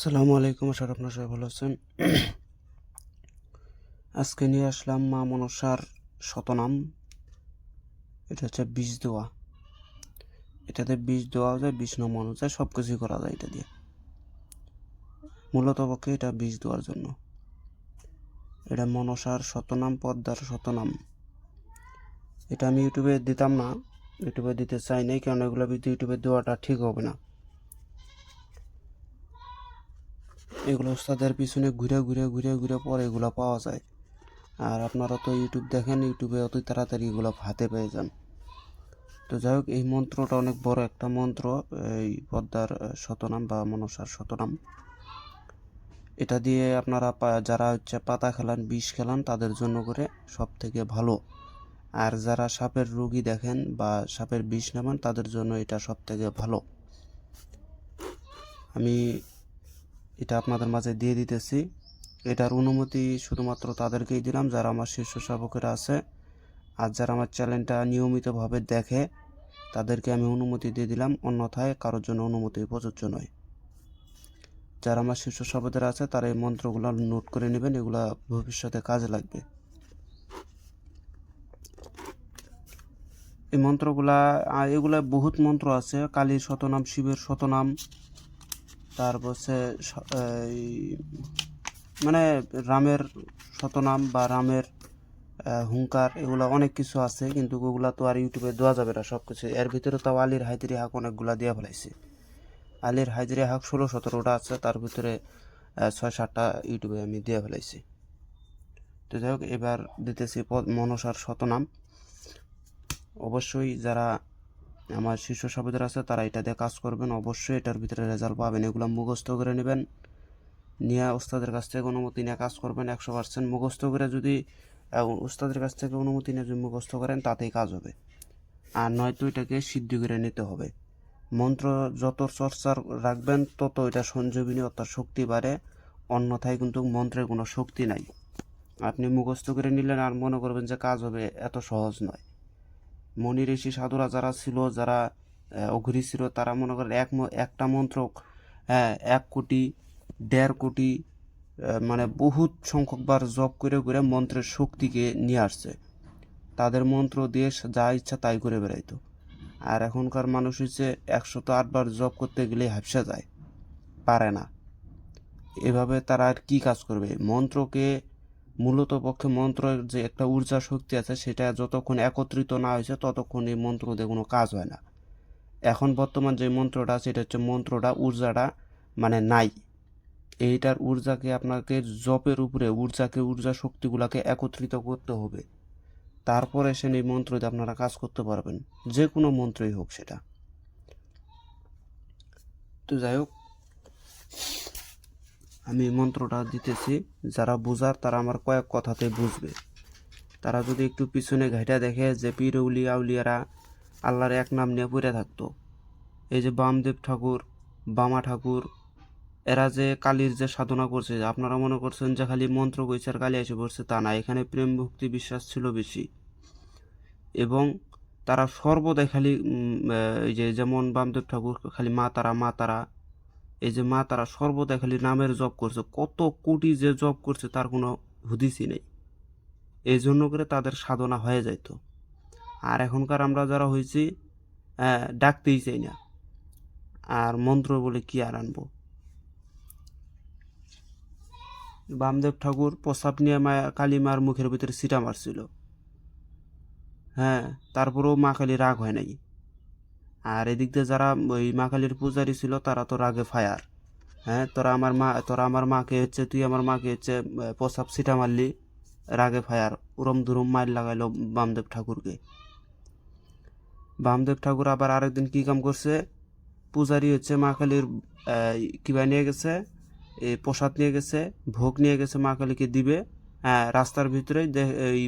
আসসালামু আলাইকুম স্যার আপনার সবাই ভালো আছেন। আজকে নিয়ে আসলাম মা মনসার শতনাম। এটা হচ্ছে বীজ দেওয়া এটাতে বীজ দেওয়া যায় বীজ নামানো যায় সব কিছুই করা যায় এটা দিয়ে। মূলত পক্ষে এটা বীজ দেওয়ার জন্য। এটা মনসার শতনাম, পদ্মার শতনাম। এটা আমি ইউটিউবে দিতাম না, ইউটিউবে দিতে চাই নাই, কারণ এগুলো ইউটিউবে দেওয়াটা ঠিক হবে না। এগুলো ওস্তাদের পিছনে ঘুরে ঘুরে ঘুরে ঘুরে পরে এগুলো পাওয়া যায়। আর আপনারা তো ইউটিউব দেখেন, ইউটিউবে অত তাড়াতাড়ি এগুলো হাতে পেয়ে যান। তো যাই হোক, এই মন্ত্রটা অনেক বড় একটা মন্ত্র, এই পদ্মার শতনাম বা মনসার শতনাম। এটা দিয়ে আপনারা যারা হচ্ছে পাতা খেলান, বিষ খেলান, তাদের জন্য করে সব থেকে ভালো। আর যারা সাপের রোগী দেখেন বা সাপের বিষ নেবেন তাদের জন্য এটা সব থেকে ভালো। আমি এটা আপনাদের মাঝে দিয়ে দিতেছি। এটার অনুমতি শুধুমাত্র তাদেরকেই দিলাম, যারা আমার শীর্ষ শাবকেরা আছে। আর যারা আমার চ্যানেলটা নিয়মিতভাবে দেখে, তাদেরকে আমি অনুমতি দিয়ে দিলাম, অন্যথায় কারোর জন্য অনুমতি প্রযোজ্য নয়। যারা আমার শীর্ষ শাবকেরা আছে, তারা এই মন্ত্রগুলো নোট করে নেবেন, এগুলা ভবিষ্যতে কাজে লাগবে। এই মন্ত্রগুলা এগুলা বহুত মন্ত্র আছে। কালীর শতনাম, শিবের শতনাম তারপর স- মানে রামের শতনাম বা রামের হুঙ্কার এগুলো অনেক কিছু আছে, কিন্তু ওগুলা তো আর ইউটিউবে দেওয়া যাবে না সব কিছু এর ভিতরে তাও আলীর হাইতিরি হাক অনেকগুলা দিয়ে ফেলাইছে। আলীর হাইতিরি হাক ষোলো, সতেরোটা আছে, তার ভিতরে ছয়, সাতটা ইউটিউবে আমি দিয়ে ফেলাইছি। তো যাই হোক, এবার দিতেছি মনসার শতনাম। অবশ্যই যারা আমার শীর্ষ সভ্যদের আছে, তারা এটা দিয়ে কাজ করবেন। অবশ্যই এটার ভিতরে রেজাল্ট পাবেন। এগুলো মুখস্থ করে নেবেন। নিয়ে ওস্তাদের কাছ থেকে অনুমতি নিয়ে কাজ করবেন একশো পার্সেন্ট মুখস্থ করে যদি ওস্তাদের কাছ থেকে অনুমতি নিয়ে যদি মুখস্থ করেন, তাতেই কাজ হবে। আর নয়তো এটাকে সিদ্ধি করে নিতে হবে। মন্ত্র যত চর্চার রাখবেন, তত এটা সঞ্জীবিনী অর্থাৎ শক্তি বাড়ে। অন্যথায় কিন্তু মন্ত্রের কোনো শক্তি নাই। আপনি মুখস্থ করে নিলেন আর মনে করবেন যে কাজ হবে, এত সহজ নয়। মনি ঋষি সাধুরা যারা ছিল, যারা অঘরি ছিল, তারা মনে করেন এক একটা মন্ত্র হ্যাঁ এক কোটি, দেড় কোটি মানে বহুত সংখ্যকবার জপ করে করে মন্ত্রের শক্তিকে নিয়ে আসছে। তাদের মন্ত্র দিয়ে যা ইচ্ছা তাই করে বেড়াইতো। আর এখনকার মানুষ হচ্ছে একশত আটবার জপ করতে গেলে হাফসা যায়, পারে না। এভাবে তারা আর কি কাজ করবে? মন্ত্রকে মূলত পক্ষে মন্ত্রের যে একটা ঊর্জা শক্তি আছে, সেটা যতক্ষণ একত্রিত না হয়েছে, ততক্ষণ এই মন্ত্র দিয়ে কোনো কাজ হয় না। এখন বর্তমান যে মন্ত্রটা এটা হচ্ছে মন্ত্রটা, ঊর্জাটা মানে নাই। এইটার ঊর্জাকে আপনাকে জপের উপরে, ঊর্জাকে, ঊর্জা শক্তিগুলোকে একত্রিত করতে হবে। তারপরে এসে এই মন্ত্র দিয়ে আপনারা কাজ করতে পারবেন। যে কোনো মন্ত্রই হোক সেটা। তো যাই হোক। আমি মন্ত্রটা দিতেছি, যারা বুঝার তারা আমার কয়েক কথাতে বুঝবে। তারা যদি একটু পিছনে ঘাইটা দেখে যে পীর উলিয়া উলিয়ারা আল্লাহর এক নাম নিয়ে পড়ে থাকতো। এই যে বামদেব ঠাকুর, বামা ঠাকুর, এরা যে কালীর যে সাধনা করছে, আপনারা মনে করছেন যে খালি মন্ত্র আর কালী এসে পড়ছে, তা না, এখানে প্রেম ভক্তি বিশ্বাস ছিল বেশি। এবং তারা সর্বদাই খালি এই যে যেমন বামদেব ঠাকুর, খালি মা তারা মা তারা এই যে মা তারা সর্বদা খালি নামের জপ করছে। কত কোটি যে জপ করছে তার কোনো হুদিসই নেই। এই জন্য করে তাদের সাধনা হয়ে যাইত। আর এখনকার আমরা যারা হয়েছি ডাকতেই চাই না। আর মন্ত্র বলে কি আর আনব? বামদেব ঠাকুর প্রসাব নিয়ে কালী মার মুখের ভিতরে সিটা মারছিল। হ্যাঁ তারপরেও মা কালী রাগ হয় নাই। আর এদিক দিয়ে যারা ওই মা কালীর পূজারি ছিল, তারা তো রাগে ফায়ার। হ্যাঁ তোরা আমার মা, তোরা আমার মাকে হচ্ছে, তুই আমার মাকে হচ্ছে প্রসাব সিটা মারলি রাগে ফায়ার। উরম দুরম মাইর লাগাইলো বামদেব ঠাকুরকে। বামদেব ঠাকুর আবার আরেকদিন কী কাম করছে? পূজারি হচ্ছে মা কালীর কিবা নিয়ে গেছে? এই প্রসাদ নিয়ে গেছে, ভোগ নিয়ে গেছে মা কালীকে দিবে। হ্যাঁ রাস্তার ভিতরে এই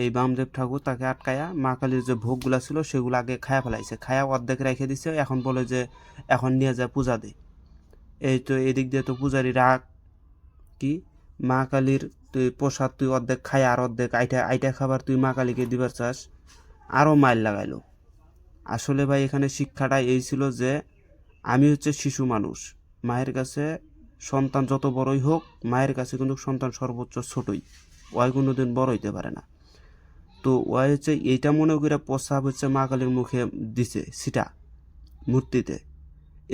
এই বামদেব ঠাকুর তাকে আটকায়া মা কালীর যে ভোগগুলা ছিল সেগুলো আগে খায়া ফেলাইছে। খায়া অর্ধেক রেখে দিছে, এখন বলে যে এখন নিয়ে যায় পূজা দে। এই তো এদিক দিয়ে তো পূজারি রাগ। কি? মা কালীর তুই প্রসাদ তুই অর্ধেক খাই আর অর্ধেক আইটা আইটা খাবার তুই মা কালীকে দিবার চাস আরও মাইল লাগাইলো। আসলে ভাই এখানে শিক্ষাটা এই ছিল যে আমি হচ্ছে শিশু মানুষ। মায়ের কাছে সন্তান যত বড়ই হোক, মায়ের কাছে কিন্তু সন্তান সর্বোচ্চ ছোটই। ওয়াই কোনো দিন বড় হইতে পারে না। তো ওয়াই হচ্ছে, এইটা মনে করে প্রস্রাব হচ্ছে মা কালীর মুখে দিছে, সেটা মূর্তিতে।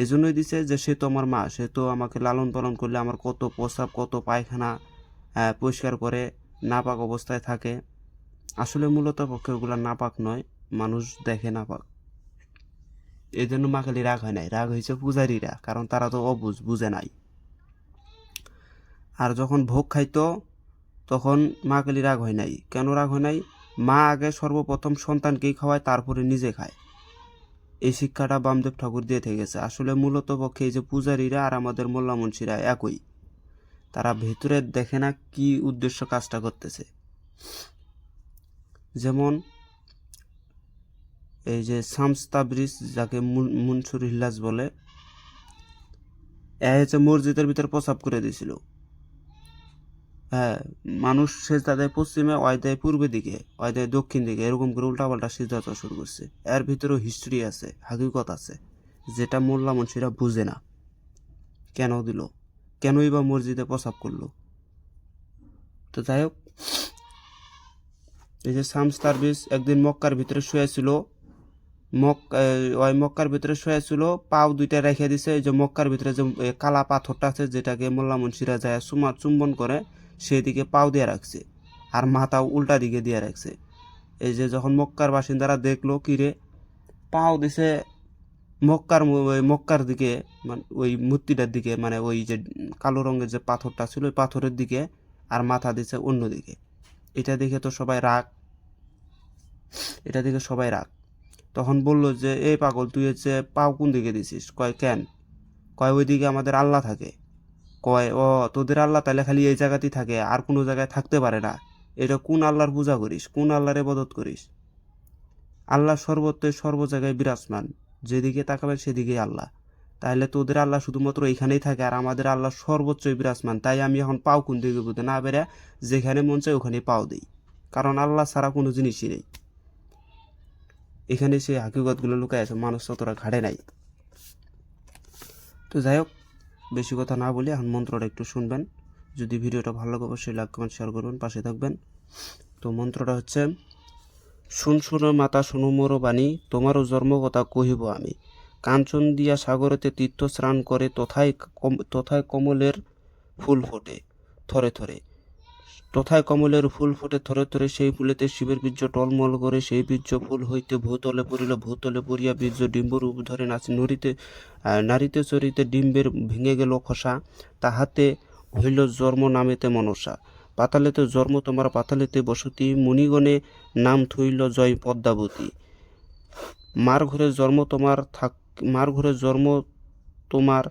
এজন্যই দিছে যে সে তো আমার মা, সে তো আমাকে লালন পালন করলে আমার কত প্রস্রাব, কত পায়খানা পরিষ্কার করে নাপাক অবস্থায় থাকে। আসলে মূলত পক্ষে ওগুলো নাপাক নয়, মানুষ দেখে নাপাক। এই জন্য মা কালী রাগ হয় নাই, রাগ হয়েছে পূজারীরা, কারণ তারা তো অবুঝ বুঝে নাই। আর যখন ভোগ খাইতো, তখন মা কালী রাগ হয় নাই। কেন রাগ হয় নাই? মা আগে সর্বপ্রথম সন্তানকেই খাওয়ায়, তারপরে নিজে খায়। এই শিক্ষাটা বামদেব ঠাকুর দিয়ে থেকেছে। আসলে মূলত পক্ষে এই যে পূজারীরা আর আমাদের মোল্লা মুন্সিরা একই। তারা ভেতরে দেখে না কি উদ্দেশ্য কাজটা করতেছে। যেমন এই যে শামস তাবরিজ যাকে মুন- মুনসুর হিল্লাস বলে, এ হচ্ছে মসজিদের ভিতরে প্রসাব করে দিয়েছিল। মানুষ সেজদা দেয় পশ্চিমে ওয় দেয় পূর্বের দিকে ওয় দেয় দক্ষিণ দিকে এরকম করে উল্টাপাল্টা সিজদা শুরু করছে। এর ভিতরেও হিস্ট্রি আছে হাকিকত আছে। যেটা মোল্লা মনসিরা বুঝে না। কেন দিল? কেনই বা মসজিদে প্রসাব করল? তো যাই হোক এই যে শামস তারবিজ একদিন মক্কার ভিতরে শুয়েছিল মক এ, ওই মক্কার ভিতরে শুয়েছিল পাও দুইটা রেখে দিছে। এই যে মক্কার ভিতরে যে কালা পাথরটা আছে যেটাকে মোল্লা মুন্সিরা যায় চুমা চুম্বন করে সেদিকে পাও দিয়ে রাখছে আর মাথাও উল্টা দিকে দিয়ে রাখছে। এই যে যখন মক্কার বাসিন্দারা দেখল কিরে পাও দিছে মক্কার ওই মক্কার দিকে মানে ওই মূর্তিটার দিকে মানে ওই যে কালো রঙের যে পাথরটা ছিল, ওই পাথরের দিকে আর মাথা দিছে অন্য দিকে এটা দেখে তো সবাই রাগ। এটা দেখে সবাই রাগ। তখন বলল যে, এই পাগল, তুই হচ্ছে পাও কোন দিকে দিছিস? কয়, কেন? কয়, ওইদিকে আমাদের আল্লাহ থাকে। কয়, ও, তোদের আল্লাহ তাহলে খালি এই জায়গাতেই থাকে, আর কোনো জায়গায় থাকতে পারে না। এটা কোন আল্লাহর পূজা করিস? কোন আল্লাহর ইবাদত করিস? আল্লাহ সর্বত্র সর্ব জায়গায় বিরাজমান, যেদিকে তাকাবে সেদিকেই আল্লাহ। তাহলে তোদের আল্লাহ শুধুমাত্র এইখানেই থাকে, আর আমাদের আল্লাহ সর্বোচ্চই বিরাজমান। তাই আমি এখন পাও কোন দিকে বুঝতে না বেড়ে যেখানে মন চায় ওখানে পাও দিই, কারণ আল্লাহ ছাড়া কোনো জিনিসই নেই। এখানে সে হাকিগতগুলো লুকায় আছে, মানুষ ততটা ঘাড়ে নাই। তো যাই হোক বেশি কথা না বলে এখন মন্ত্রটা একটু শুনবেন। যদি ভিডিওটা ভালো লাগে, অবশ্যই লাইক, কমেন্ট শেয়ার করবেন পাশে থাকবেন। তো মন্ত্রটা হচ্ছে, শুন, শুনো মাতা, শুনো মোর বাণী, তোমারও জন্মকথা কহিব আমি। কাঞ্চন দিয়া সাগরেতে তীর্থ স্নান করে তথায় তথায় কমলের ফুল ফোটে, থরে থরে। তথায় কমলের ফুল ফুটে থরে থরে সেই ফুলেতে শিবের বীর্য টলমল করে সেই বীর্য ফুল হইতে ভূতলে পড়িল, ভূতলে পড়িয়া বীর্য ডিম্ব রূপ ধরে নাচি নড়িতে নারীতে চরিতে ডিম্বের ভেঙে গেল খসা। তাহাতে হইল জন্ম নামেতে মনসা। পাতালেতে জন্ম, তোমার পাতালেতে বসতি। মুনিগণে নাম থইল জয় পদ্মাবতী। মার ঘরে জন্ম তোমার থাক, মার ঘরে জন্ম তোমার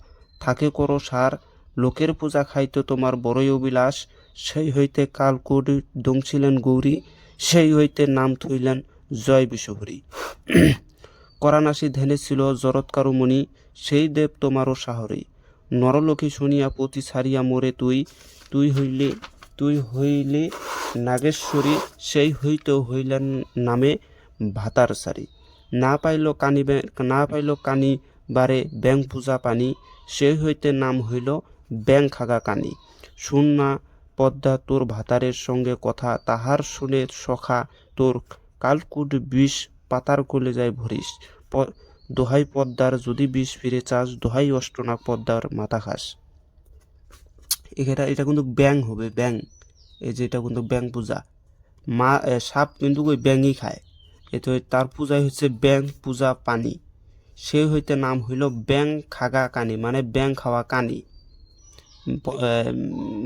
থাকে করো সার। লোকের পূজা খাইতে তোমার বড়ই অবিলাস সেই হইতে কালকুট দংছিলেন গৌরী, সেই হইতে নাম থইলেন জয় বিশ্বহরী করানাসি ধ্যানে ছিল জরৎকারু মুনি সেই দেব তোমারও সাহরী। নরলোকে শুনিয়া পতি ছাড়িয়া মোরে তুই তুই হইলে তুই হইলে নাগেশ্বরী, সেই হইতে হইলেন নামে ভাতার সারি। না পাইল কানি না পাইল কানি বারে ব্যাং পূজা পানি, সেই হইতে নাম হইল ব্যাং খাগা কানি। শুন না পদ্মা তোর ভাতারের সঙ্গে কথা, তাহার শুনে সখা তোর কালকুট বিষ পাতার কোলে যায় ভরিস। দোহাই পদ্মার যদি বিষ ফিরে চাস, দোহাই অষ্টনাগ পদ্মার মাথা খাস। এটা এটা কিন্তু ব্যাং হবে ব্যাং এই যে এটা কিন্তু ব্যাং পূজা। মা সাপ কিন্তু ওই ব্যাঙই খায়। এতে তার পূজাই হচ্ছে ব্যাং পূজা, পানি। সে হইতে নাম হইল ব্যাং খাগা কানি মানে ব্যাং খাওয়া কানি।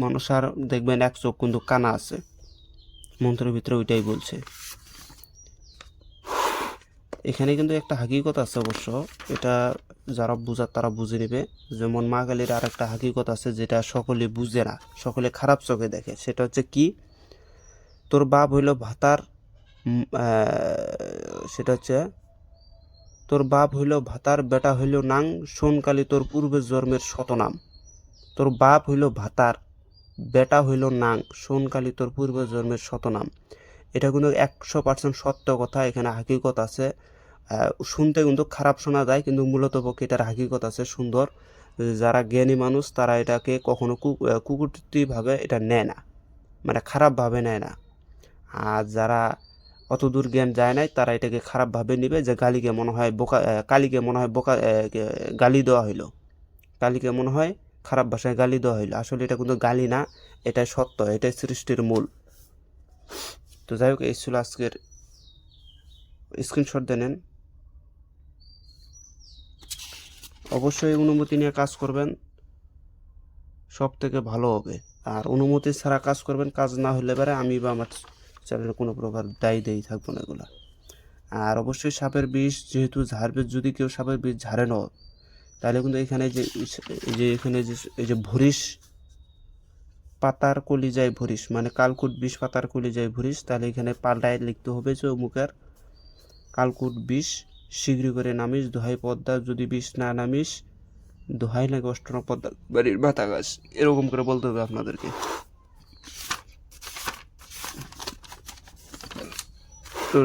মনসার দেখবেন এক চোখ কিন্তু কানা আছে। মন্ত্রের ভিতরে ওইটাই বলছে। এখানে কিন্তু একটা হাকিকত আছে অবশ্য। এটা যারা বুঝার তারা বুঝে নেবে। যেমন মা কালীর আর একটা হাকিকত আছে যেটা সকলে বুঝে না, সকলে খারাপ চোখে দেখে। সেটা হচ্ছে কি? তোর বাপ হইল ভাতার সেটা হচ্ছে তোর বাপ হইল ভাতার, বেটা হইল নাং সোনকালী তোর পূর্বের জন্মের শতনাম। তোর বাপ হইল ভাতার, বেটা হইল নাং সোনকালী তোর পূর্বের জন্মের শতনাম। এটা কিন্তু একশো পার্সেন্ট সত্য কথা, এখানে হাকিকত আছে। শুনতে কিন্তু খারাপ শোনা যায়, কিন্তু মূলত পক্ষে এটার হাকিকত আছে সুন্দর। যারা জ্ঞানী মানুষ, তারা এটাকে কখনো কুকুরটিভাবে এটা নেয় না মানে খারাপভাবে নেয় না। আর যারা অত দূর জ্ঞান যায় নাই, তারা এটাকে খারাপভাবে নেবে যে গালিকে মনে হয় বোকা কালীকে মনে হয় বোকা গালি দেওয়া হইল। কালীকে মনে হয় খারাপ ভাষায় গালি দেওয়া হইল। আসলে এটা কিন্তু গালি না এটাই সত্য, এটাই সৃষ্টির মূল। তো যাই হোক, এই ছিল আজকের স্ক্রিনশট দেনেন অবশ্যই অনুমতি নিয়ে কাজ করবেন, সব থেকে ভালো হবে। আর অনুমতি ছাড়া কাজ করবেন, কাজ না হলে পারে আমি বা আমার চ্যানেলে কোনো প্রকার দায়ী দেই থাকব না এগুলো। আর অবশ্যই সাপের বিষ যেহেতু ঝাড়বে, যদি কেউ সাপের বিষ ঝাড়ে না তাহলে কিন্তু এখানে যে যে এখানে যে, এই যে ভরিস পাতার কলি যায় ভরিস মানে কালকুট বিষ পাতার কলি যায় ভরিস, তাহলে এখানে পাল্টায় লিখতে হবে যে অমুকের কালকুট বিষ শীঘ্র করে নামিস, দোহাই পদ্মা যদি বিষ না নামিস, দোহাই লাগে অষ্টম পদ্মা বাড়ির বাতা গাছ এরকম করে বলতে হবে আপনাদেরকে। তো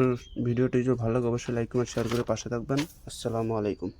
ভিডিওটি যদি ভালো লাগে, অবশ্যই লাইক কমেন্ট শেয়ার করে পাশে থাকবেন। আসসালামু আলাইকুম।